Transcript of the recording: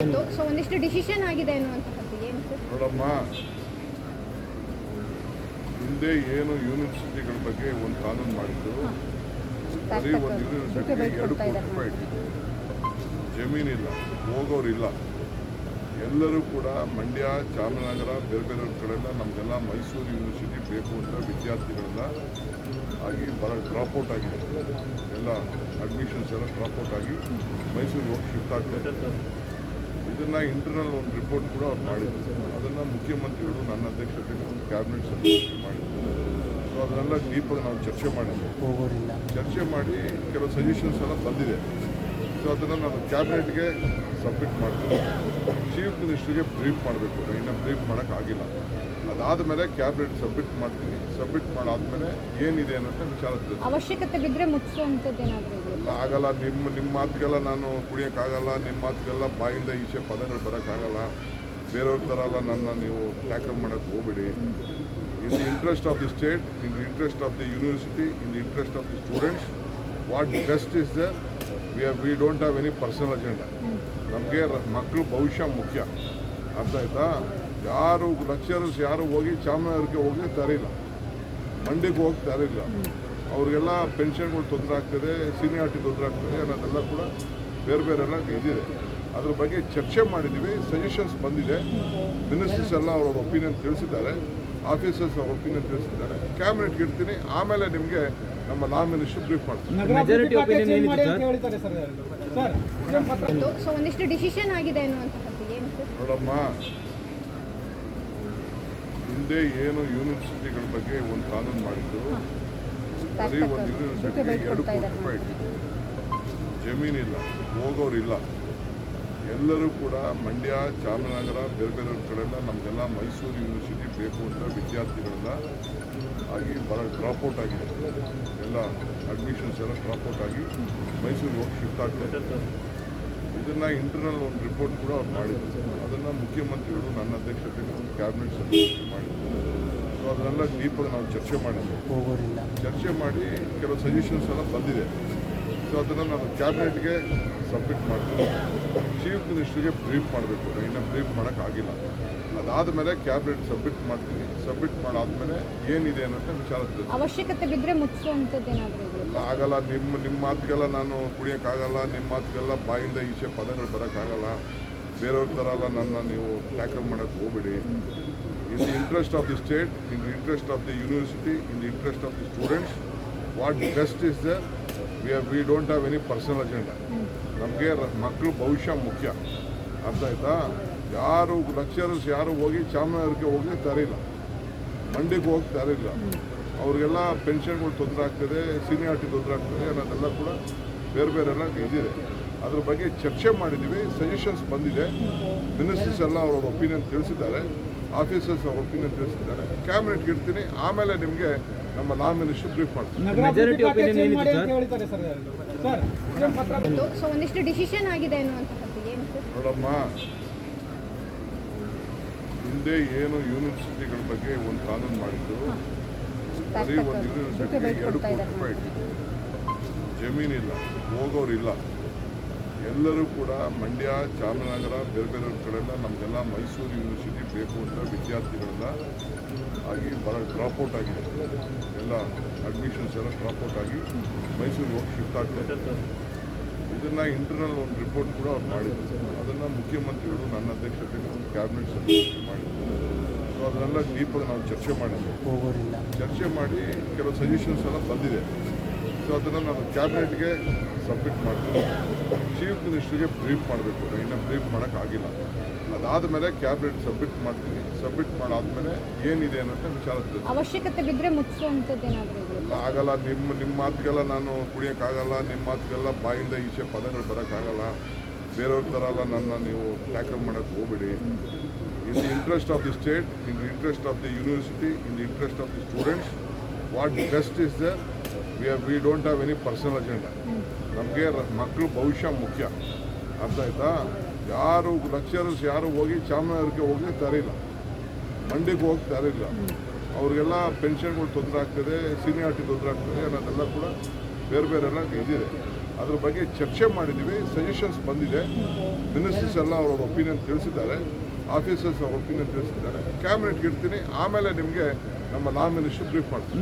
So ಒಂದಿಷ್ಟು decision ಆಗಿದೆ ಅನ್ನುವಂಥದ್ದು ಏನು ನೋಡಮ್ಮ ಹಿಂದೆ ಏನು ಯೂನಿವರ್ಸಿಟಿಗಳ ಬಗ್ಗೆ ಒಂದು ಕಾನೂನು ಮಾಡಿದ್ದು ಬರೀ ಒಂದು ಯೂನಿವರ್ಸಿಟಿ ಎರಡು ಕೋಟಿ ರೂಪಾಯಿ ಇಟ್ಟಿದ್ದು ಜಮೀನಿಲ್ಲ ಹೋಗೋರಿಲ್ಲ. ಎಲ್ಲರೂ ಕೂಡ ಮಂಡ್ಯ ಚಾಮರಾಜನಗರ ಬೇರೆ ಬೇರೆ ಕಡೆಯಿಂದ ನಮಗೆಲ್ಲ ಮೈಸೂರು ಯೂನಿವರ್ಸಿಟಿ ಬೇಕು ಅಂತ ವಿದ್ಯಾರ್ಥಿಗಳೆಲ್ಲ ಆಗಿ ಬರ ಡ್ರಾಪ್ಔಟ್ ಆಗಿದೆ. ಎಲ್ಲ ಅಡ್ಮಿಷನ್ಸ್ ಎಲ್ಲ ಡ್ರಾಪ್ಔಟ್ ಆಗಿ ಮೈಸೂರಿಗೆ ಹೋಗಿ ಶಿಫ್ಟ್ ಆಗ್ತಾರೆ ಇದನ್ನ ಇಂಟರ್ನಲ್ ಒಂದು ರಿಪೋರ್ಟ್ ಕೂಡ ಅವ್ರು ಮಾಡಿದ್ರು. ಅದನ್ನ ಮುಖ್ಯಮಂತ್ರಿಗಳು ನನ್ನ ಅಧ್ಯಕ್ಷತೆಯಲ್ಲಿ ಒಂದು ಕ್ಯಾಬಿನೆಟ್ ಸಭೆ ಮಾಡಿದ್ರು. ಸೊ ಅದನ್ನೆಲ್ಲ ಡೀಪಾಗಿ ನಾವು ಚರ್ಚೆ ಮಾಡಿದ್ವಿ. ಚರ್ಚೆ ಮಾಡಿ ಕೆಲವು ಸಜೆಷನ್ಸ್ ಎಲ್ಲ ಬಂದಿದೆ ಸೊ ಅದನ್ನು ನಾನು ಕ್ಯಾಬಿನೆಟ್ಗೆ ಸಬ್ಮಿಟ್ ಮಾಡ್ತೀನಿ. ಚೀಫ್ ಮಿನಿಸ್ಟ್ರಿಗೆ ಬ್ರೀಫ್ ಮಾಡಬೇಕು. ಇನ್ನು ಬ್ರೀಫ್ ಮಾಡೋಕ್ಕಾಗಿಲ್ಲ ಅದಾದಮೇಲೆ ಕ್ಯಾಬಿನೆಟ್ ಸಬ್ಮಿಟ್ ಮಾಡ್ತೀನಿ. ಸಬ್ಮಿಟ್ ಮಾಡಾದ್ಮೇಲೆ ಏನಿದೆ ಅನ್ನೋದನ್ನ ವಿಚಾರ. ಅವಶ್ಯಕತೆ ಬಿದ್ದರೆ ಮುಚ್ಚುವಂಥದ್ದು ಏನಾದರೂ ಎಲ್ಲ ಆಗಲ್ಲ, ನಿಮ್ಮ ನಿಮ್ಮ ಮಾತುಗೆಲ್ಲ ನಾನು ಕುಡಿಯೋಕ್ಕಾಗಲ್ಲ ನಿಮ್ಮ ಮಾತುಗೆಲ್ಲ ಬಾಯಿಂದ ಈಚೆ ಪದಗಳು ಬರೋಕ್ಕಾಗಲ್ಲ. ಬೇರೆಯವ್ರ ಥರ ಎಲ್ಲ ನನ್ನ ನೀವು ಟ್ಯಾಕಲ್ ಮಾಡೋಕ್ಕೆ ಹೋಗ್ಬೇಡಿ. In the interest of the state in the interest of the university in the interest of the students what best is the we we don't have any personal agenda ನಮಗೆ ಮಕ್ಕಳು ಭವಿಷ್ಯ ಮುಖ್ಯ. ಅರ್ಥ ಆಯ್ತಾ? ಯಾರು ಲೆಕ್ಚರರ್ಸ್ ಯಾರು ಹೋಗಿ ಚಾಮರಾಜನಗರಕ್ಕೆ ಹೋಗಿ ತರಿಲ್ಲ ಮಂಡಿಗೆ ಹೋಗಿ ತರಿಲ್ಲ ಅವ್ರಿಗೆಲ್ಲ ಪೆನ್ಷನ್ಗಳು ತೊಂದರೆ ಆಗ್ತದೆ ಸೀನಿಯಾರಿಟಿ ತೊಂದರೆ ಆಗ್ತದೆ ಅನ್ನೋದೆಲ್ಲ ಕೂಡ ಬೇರೆ ಬೇರೆ ಎಲ್ಲ ಇದಿದೆ. ಅದ್ರ ಬಗ್ಗೆ ಚರ್ಚೆ ಮಾಡಿದ್ದೀವಿ ಸಜೆಷನ್ಸ್ ಬಂದಿದೆ. ಮಿನಿಸ್ಟರ್ಸ್ ಎಲ್ಲ ಅವ್ರ ಒಪಿನಿಯನ್ ತಿಳಿಸಿದ್ದಾರೆ ಆಫೀಸರ್ಸ್ ಅವ್ರ ಒಪಿನಿಯನ್ ತಿಳಿಸಿದ್ದಾರೆ. ಕ್ಯಾಬಿನೆಟ್ಗೆ ಇಡ್ತೀನಿ ಆಮೇಲೆ ನಿಮಗೆ ನಮ್ಮ ಲಾ ಮಿನಿಸ್ಟರ್ ಬ್ರೀಫ್ ಮಾಡ್ತೀನಿ. ಮೆಜಾರಿಟಿ ಒಪಿನಿಯನ್ ಏನಿತ್ತು ಸರ್? ಹೇಳ್ತಾರೆ ಸರ್ ಸರ್ ಇದನ್ನ ಪತ್ರ ಇತ್ತು ಸೊ ಒಂದಿಷ್ಟು ಡಿಸಿಷನ್ ಆಗಿದೆ ಅನ್ನುವಂಥದ್ದು ಏನು ಸರ್? ನೋಡಮ್ಮ ಹಿಂದೆ ಏನು ಯೂನಿವರ್ಸಿಟಿಗಳ ಬಗ್ಗೆ ಒಂದು ಕಾನೂನು ಮಾಡಿದ್ದು ಬರೀ ಒಂದು ಯೂನಿವರ್ಸಿಟಿಗೆ ಎರಡು ಕೋಟಿ ರೂಪಾಯಿ ಜಮೀನಿಲ್ಲ ಹೋಗೋರಿಲ್ಲ. ಎಲ್ಲರೂ ಕೂಡ ಮಂಡ್ಯ ಚಾಮರಾಜನಗರ ಬೇರೆ ಬೇರೆ ಕಡೆಯಿಂದ ನಮಗೆಲ್ಲ ಮೈಸೂರು ಯೂನಿವರ್ಸಿಟಿ ಬೇಕು ಅಂತ ವಿದ್ಯಾರ್ಥಿಗಳೆಲ್ಲ ಆಗಿ ಬರ ಡ್ರಾಪ್ಔಟ್ ಆಗಿದೆ. ಎಲ್ಲ ಅಡ್ಮಿಷನ್ಸ್ ಎಲ್ಲ ಡ್ರಾಪ್ಔಟ್ ಆಗಿ ಮೈಸೂರಿಗೆ ಹೋಗಿ ಶಿಫ್ಟ್ ಆಗ್ತದೆ ಇದನ್ನು ಇಂಟರ್ನಲ್ ಒಂದು ರಿಪೋರ್ಟ್ ಕೂಡ ಅವ್ರು ಮಾಡಿದ್ರು. ಅದನ್ನು ಮುಖ್ಯಮಂತ್ರಿಗಳು ನನ್ನ ಅಧ್ಯಕ್ಷತೆಯಲ್ಲಿ ಒಂದು ಕ್ಯಾಬಿನೆಟ್ ಸಭೆ ಮಾಡಿದ್ರು. ಸೊ ಅದನ್ನೆಲ್ಲ ಡೀಪಾಗಿ ನಾವು ಚರ್ಚೆ ಮಾಡಿದ್ವಿ. ಚರ್ಚೆ ಮಾಡಿ ಕೆಲವು ಸಜೆಷನ್ಸ್ ಎಲ್ಲ ಬಂದಿದೆ. ಸೊ ಅದನ್ನು ನಾನು ಕ್ಯಾಬಿನೆಟ್ಗೆ ಸಬ್ಮಿಟ್ ಮಾಡ್ತೀನಿ. ಚೀಫ್ ಮಿನಿಸ್ಟ್ರಿಗೆ ಬ್ರೀಫ್ ಮಾಡಬೇಕು. ಇನ್ನೂ ಬ್ರೀಫ್ ಮಾಡೋಕ್ಕಾಗಿಲ್ಲ ಅದಾದಮೇಲೆ ಕ್ಯಾಬಿನೆಟ್ ಸಬ್ಮಿಟ್ ಮಾಡ್ತೀನಿ. ಸಬ್ಮಿಟ್ ಮಾಡಾದ್ಮೇಲೆ ಏನಿದೆ ಅನ್ನೋದನ್ನ ವಿಚಾರ. ಅವಶ್ಯಕತೆ ಬಿದ್ದರೆ ಮುಚ್ಚುವಂಥದ್ದೇನಾದರೂ ಇಲ್ಲ ಆಗಲ್ಲ. ನಿಮ್ಮ ನಿಮ್ಮ ಮಾತಿಗೆಲ್ಲ ನಾನು ಕುಡಿಯೋಕ್ಕಾಗಲ್ಲ. ನಿಮ್ಮ ಮಾತಿಗೆಲ್ಲ ಬಾಯಿಂದ ಈಚೆ ಪದಗಳು ಬರೋಕ್ಕಾಗಲ್ಲ. ಬೇರೆಯವ್ರ ಥರ ಎಲ್ಲ ನನ್ನ ನೀವು ಟ್ಯಾಕಲ್ ಮಾಡೋಕ್ಕೆ ಹೋಗ್ಬೇಡಿ. In the interest of the state in the interest of the university in the interest of the students what best is the we we don't have any personal agenda ನಮಗೆ ಮಕ್ಕಳು ಭವಿಷ್ಯ ಮುಖ್ಯ. ಅರ್ಥ ಆಯ್ತಾ? ಯಾರು ಲೆಕ್ಚರರ್ಸ್ ಯಾರು ಹೋಗಿ ಚಾಮರಾಜನಗರಕ್ಕೆ ಹೋಗಿ ತರಿಲ್ಲ ಮಂಡಿಗೆ ಹೋಗಿ ತರಿಲ್ಲ ಅವ್ರಿಗೆಲ್ಲ ಪೆನ್ಷನ್ಗಳು ತೊಂದರೆ ಆಗ್ತದೆ ಸೀನಿಯಾರಿಟಿ ತೊಂದರೆ ಆಗ್ತದೆ ಅನ್ನೋದೆಲ್ಲ ಕೂಡ ಬೇರೆ ಬೇರೆ ಎಲ್ಲ ಇದಿದೆ. ಅದ್ರ ಬಗ್ಗೆ ಚರ್ಚೆ ಮಾಡಿದ್ದೀವಿ ಸಜೆಷನ್ಸ್ ಬಂದಿದೆ. ಮಿನಿಸ್ಟರ್ಸ್ ಎಲ್ಲ ಅವ್ರ ಒಪಿನಿಯನ್ ತಿಳಿಸಿದ್ದಾರೆ ಆಫೀಸರ್ಸ್ ಅವ್ರ ಒಪಿನಿಯನ್ ತಿಳಿಸಿದ್ದಾರೆ. ಕ್ಯಾಬಿನೆಟ್ಗೆ ಇಡ್ತೀನಿ ಆಮೇಲೆ ನಿಮಗೆ ನಮ್ಮ ಲಾ ಮಿನಿಸ್ಟರ್ ಬ್ರೀಫ್ ಮಾಡ್ತೀನಿ. ಮೆಜಾರಿಟಿ ಒಪಿನಿಯನ್ ಏನಿತ್ತು ಮಾಡಿ ಸರ್? ಸರ್ ಸರ್ ಇದನ್ನ ಪತ್ರ ಇತ್ತು ಸೊ ಒಂದಿಷ್ಟು ಡಿಸಿಷನ್ ಆಗಿದೆ ಅನ್ನುವಂಥದ್ದು ಏನು ಸರ್? ನೋಡಮ್ಮ ಹಿಂದೆ ಏನು ಯೂನಿವರ್ಸಿಟಿಗಳ ಬಗ್ಗೆ ಒಂದು ಕಾನೂನು ಮಾಡಿದ್ದು ಬರೀ ಒಂದು ಯೂನಿವರ್ಸಿಟಿ ಎರಡು ಕೋಟಿ ರೂಪಾಯಿ ಇಟ್ಟಿದ್ದು ಜಮೀನಿಲ್ಲ ಹೋಗೋರಿಲ್ಲ. ಎಲ್ಲರೂ ಕೂಡ ಮಂಡ್ಯ, ಚಾಮರಾಜನಗರ, ಬೇರೆ ಬೇರೆ ಕಡೆಯಿಂದ ನಮಗೆಲ್ಲ ಮೈಸೂರು ಯೂನಿವರ್ಸಿಟಿ ಬೇಕು ಅಂತ ವಿದ್ಯಾರ್ಥಿಗಳೆಲ್ಲ ಆಗಿ ಬರ ಡ್ರಾಪ್ಔಟ್ ಆಗಿದೆ. ಎಲ್ಲ ಅಡ್ಮಿಷನ್ಸ್ ಎಲ್ಲ ಡ್ರಾಪ್ಔಟ್ ಆಗಿ ಮೈಸೂರಿಗೆ ಹೋಗಿ ಶಿಫ್ಟ್ ಆಗ್ತದೆ ಇದನ್ನು ಇಂಟರ್ನಲ್ ಒಂದು ರಿಪೋರ್ಟ್ ಕೂಡ ಅವ್ರು ಮಾಡಿದ್ರು. ಅದನ್ನು ಮುಖ್ಯಮಂತ್ರಿಗಳು, ನನ್ನ ಅಧ್ಯಕ್ಷತೆಯಲ್ಲಿ ಒಂದು ಕ್ಯಾಬಿನೆಟ್ ಸಭೆ ಮಾಡಿದ್ರು. ಸೊ ಅದನ್ನೆಲ್ಲ ಡೀಪಾಗಿ ನಾವು ಚರ್ಚೆ ಮಾಡಿದ್ವಿ. ಚರ್ಚೆ ಮಾಡಿ ಕೆಲವು ಸಜೆಷನ್ಸ್ ಎಲ್ಲ ಬಂದಿದೆ. ಸೊ ಅದನ್ನು ನಾನು ಕ್ಯಾಬಿನೆಟ್ಗೆ ಸಬ್ಮಿಟ್ ಮಾಡ್ತೀನಿ. ಚೀಫ್ ಮಿನಿಸ್ಟ್ರಿಗೆ ಬ್ರೀಫ್ ಮಾಡಬೇಕು. ಇನ್ನು ಬ್ರೀಫ್ ಮಾಡೋಕ್ಕಾಗಿಲ್ಲ ಅದಾದಮೇಲೆ ಕ್ಯಾಬಿನೆಟ್ ಸಬ್ಮಿಟ್ ಮಾಡ್ತೀನಿ. ಸಬ್ಮಿಟ್ ಮಾಡಾದ್ಮೇಲೆ ಏನಿದೆ ಅನ್ನೋದನ್ನ ವಿಚಾರ. ಅವಶ್ಯಕತೆ ಬಿದ್ದರೆ ಮುಚ್ಚುವಂಥದ್ದೇನಾದರೂ ಆಗಲ್ಲ. ನಿಮ್ಮ ನಿಮ್ಮ ಮಾತಿಗೆಲ್ಲ ನಾನು ಕುಡಿಯೋಕ್ಕಾಗಲ್ಲ ನಿಮ್ಮ ಮಾತಿಗೆಲ್ಲ ಬಾಯಿಂದ ಈಚೆ ಪದಗಳು ಬರೋಕ್ಕಾಗಲ್ಲ ಬೇರೆಯವ್ರ ಥರ ಎಲ್ಲ ನನ್ನ ನೀವು ಟ್ಯಾಕಲ್ ಮಾಡೋಕ್ಕೆ ಹೋಗ್ಬಿಡಿ. In the interest of the state in the interest of the university in the interest of the students what best is the we we don't have any personal agenda ನಮಗೆ ಮಕ್ಕಳು ಭವಿಷ್ಯ ಮುಖ್ಯ. ಅರ್ಥ ಆಯ್ತಾ ಯಾರು ಲೆಕ್ಚರರ್ಸ್ ಯಾರು ಹೋಗಿ ಚಾಮರಾಜನಗರಕ್ಕೆ ಹೋಗಿ ತರಿಲ್ಲ. ಮಂಡ್ಯಕ್ಕೆ ಹೋಗಿ ತರಿಲ್ಲ. ಅವ್ರಿಗೆಲ್ಲ ಪೆನ್ಷನ್ಗಳು ತೊಂದರೆ ಆಗ್ತದೆ ಸೀನಿಯಾರಿಟಿ ತೊಂದರೆ ಆಗ್ತದೆ ಅನ್ನೋದೆಲ್ಲ ಕೂಡ ಬೇರೆ ಬೇರೆ ಎಲ್ಲ ಇದಿದೆ. ಅದ್ರ ಬಗ್ಗೆ ಚರ್ಚೆ ಮಾಡಿದ್ದೀವಿ ಸಜೆಷನ್ಸ್ ಬಂದಿದೆ. ಮಿನಿಸ್ಟರ್ಸ್ ಎಲ್ಲ ಅವ್ರ ಒಪಿನಿಯನ್ ತಿಳಿಸಿದ್ದಾರೆ ಆಫೀಸರ್ಸ್ ಅವ್ರ ಒಪಿನಿಯನ್ ತಿಳಿಸಿದ್ದಾರೆ. ಕ್ಯಾಬಿನೆಟ್ಗೆ ಇರ್ತೀನಿ ಆಮೇಲೆ ನಿಮಗೆ ನಮ್ಮ ಲಾ ಮಿನಿಸ್ಟರ್ ಬ್ರೀಫ್ ಮಾಡ್ತೀನಿ.